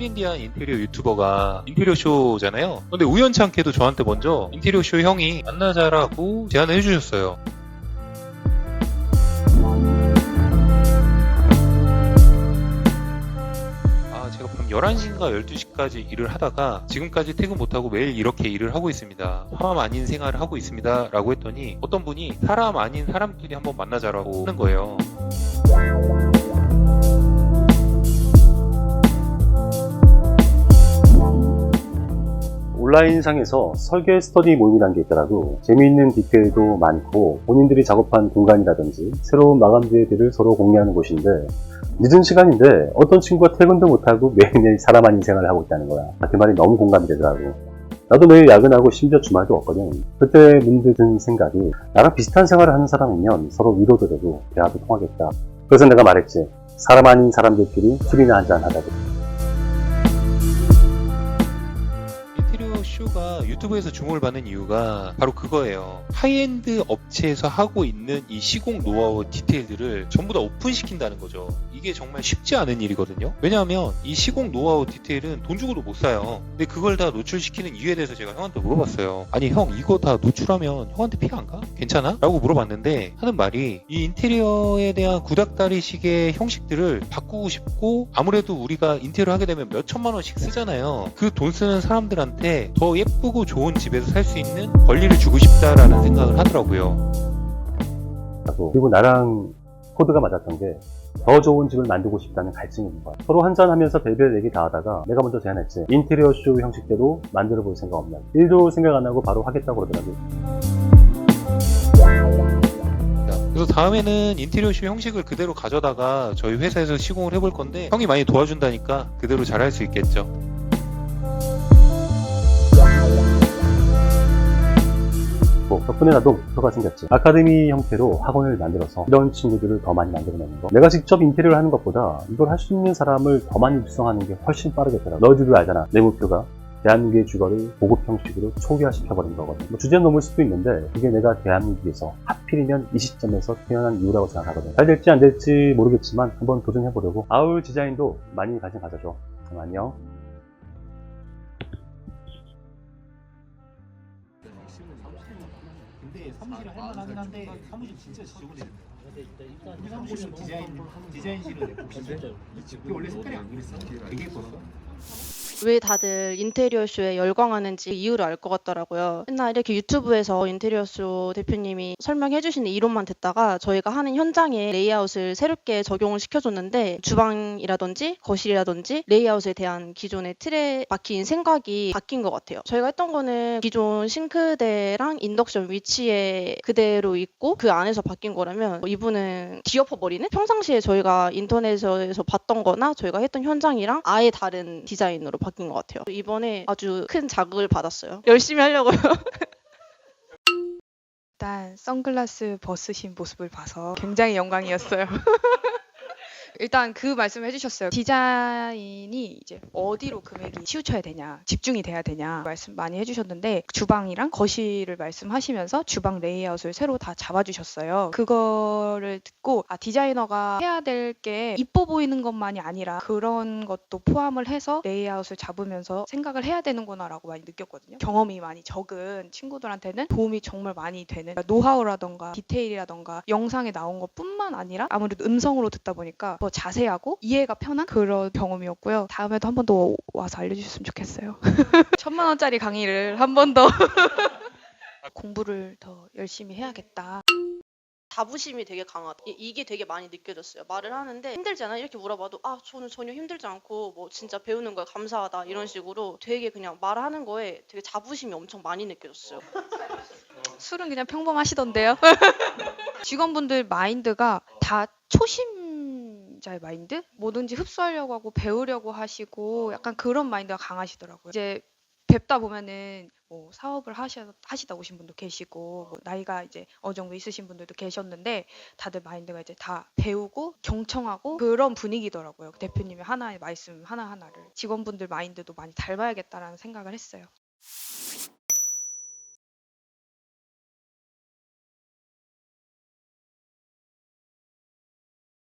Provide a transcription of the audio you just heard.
트렌디한 인테리어 유튜버가 인테리어 쇼잖아요. 근데 우연치 않게도 저한테 먼저 인테리어 쇼 형이 만나자라고 제안을 해주셨어요. 아, 제가 밤 11시인가 12시까지 일을 하다가 지금까지 퇴근 못하고 매일 이렇게 일을 하고 있습니다. 사람 아닌 생활을 하고 있습니다. 라고 했더니 어떤 분이 사람 아닌 사람끼리 한번 만나자라고 하는 거예요. 온라인상에서 설계 스터디 모임이라는 게 있더라고. 재미있는 디테일도 많고 본인들이 작업한 공간이라든지 새로운 마감재들을 서로 공유하는 곳인데 늦은 시간인데 어떤 친구가 퇴근도 못하고 매일매일 사람 아닌 생활을 하고 있다는 거야. 그 말이 너무 공감이 되더라고. 나도 매일 야근하고 심지어 주말도 없거든. 그때 문득 든 생각이 나랑 비슷한 생활을 하는 사람이면 서로 위로도 되고 대화도 통하겠다. 그래서 내가 말했지. 사람 아닌 사람들끼리 술이나 한잔 하자고. 쇼가 유튜브에서 주목을 받는 이유가 바로 그거예요. 하이엔드 업체에서 하고 있는 이 시공 노하우 디테일들을 전부 다 오픈시킨다는 거죠. 이게 정말 쉽지 않은 일이거든요. 왜냐하면 이 시공 노하우 디테일은 돈 주고도 못 사요. 근데 그걸 다 노출시키는 이유에 대해서 제가 형한테 물어봤어요. 아니 형 이거 다 노출하면 형한테 피가 안 가? 괜찮아? 라고 물어봤는데 하는 말이 이 인테리어에 대한 구닥다리식의 형식들을 바꾸고 싶고 아무래도 우리가 인테리어 하게 되면 몇 천만 원씩 쓰잖아요. 그 돈 쓰는 사람들한테 더 예쁘고 좋은 집에서 살 수 있는 권리를 주고 싶다라는 생각을 하더라고요. 그리고 나랑 코드가 맞았던 게 더 좋은 집을 만들고 싶다는 갈증이 있는 거야. 서로 한잔하면서 별별 얘기 다 하다가 내가 먼저 제안했지. 인테리어 쇼 형식대로 만들어 볼 생각 없냐. 일도 생각 안 하고 바로 하겠다고 그러더라고. 그래서 다음에는 인테리어 쇼 형식을 그대로 가져다가 저희 회사에서 시공을 해볼 건데 형이 많이 도와준다니까 그대로 잘할 수 있겠죠. 뭐 덕분에 나도 목표가 생겼지. 아카데미 형태로 학원을 만들어서 이런 친구들을 더 많이 만들어내는 거. 내가 직접 인테리어를 하는 것보다 이걸 할 수 있는 사람을 더 많이 육성하는 게 훨씬 빠르겠더라. 너희들도 알잖아. 내 목표가 대한민국의 주거를 고급 형식으로 초기화시켜버리는 거거든. 뭐 주제는 넘을 수도 있는데 그게 내가 대한민국에서 하필이면 이 시점에서 태어난 이유라고 생각하거든. 잘 될지 안 될지 모르겠지만 한번 도전해보려고. 아울 디자인도 많이 관심 가져줘. 안녕. 근데 사무실은 할만하긴 한데 사무실 진짜 지저분해진다. 우리 사무실은 디자인 디자인실은 진짜 이게 원래 색깔이 안 그랬어. 되게 예뻤어. 왜 다들 인테리어 쇼에 열광하는지 이유를 알 것 같더라고요. 맨날 이렇게 유튜브에서 인테리어 쇼 대표님이 설명해 주시는 이론만 듣다가 저희가 하는 현장에 레이아웃을 새롭게 적용을 시켜줬는데 주방이라든지 거실이라든지 레이아웃에 대한 기존의 틀에 박힌 생각이 바뀐 것 같아요. 저희가 했던 거는 기존 싱크대랑 인덕션 위치에 그대로 있고 그 안에서 바뀐 거라면 이분은 뒤엎어버리는 평상시에 저희가 인터넷에서 봤던 거나 저희가 했던 현장이랑 아예 다른 디자인으로 바뀐 것 같아요. 이번에 아주 큰 자극을 받았어요. 열심히 하려고요. 일단 선글라스 벗으신 모습을 봐서 굉장히 영광이었어요. 일단 그 말씀을 해주셨어요. 디자인이 이제 어디로 금액이 치우쳐야 되냐, 집중이 돼야 되냐 말씀 많이 해주셨는데 주방이랑 거실을 말씀하시면서 주방 레이아웃을 새로 다 잡아주셨어요. 그거를 듣고 아 디자이너가 해야 될 게 이뻐 보이는 것만이 아니라 그런 것도 포함을 해서 레이아웃을 잡으면서 생각을 해야 되는구나라고 많이 느꼈거든요. 경험이 많이 적은 친구들한테는 도움이 정말 많이 되는 그러니까 노하우라던가 디테일이라던가 영상에 나온 것뿐만 아니라 아무래도 음성으로 듣다 보니까 더 자세하고 이해가 편한 그런 경험이었고요. 다음에도 한 번 더 와서 알려주셨으면 좋겠어요. 천만 원짜리 강의를 한 번 더 공부를 더 열심히 해야겠다. 자부심이 되게 강하다. 이- 이게 되게 많이 느껴졌어요. 말을 하는데 힘들잖아. 이렇게 물어봐도 아 저는 전혀 힘들지 않고 뭐 진짜 배우는 거에 감사하다 이런 식으로 되게 그냥 말하는 거에 되게 자부심이 엄청 많이 느껴졌어요. 술은 그냥 평범하시던데요. 직원분들 마인드가 다 초심 자의 마인드? 뭐든지 흡수하려고 하고 배우려고 하시고 약간 그런 마인드가 강하시더라고요. 이제 뵙다 보면은 뭐 사업을 하셔, 하시다 오신 분도 계시고 뭐 나이가 이제 어느 정도 있으신 분들도 계셨는데 다들 마인드가 이제 다 배우고 경청하고 그런 분위기더라고요. 대표님의 하나의 말씀 하나하나를 직원분들 마인드도 많이 닮아야겠다라는 생각을 했어요.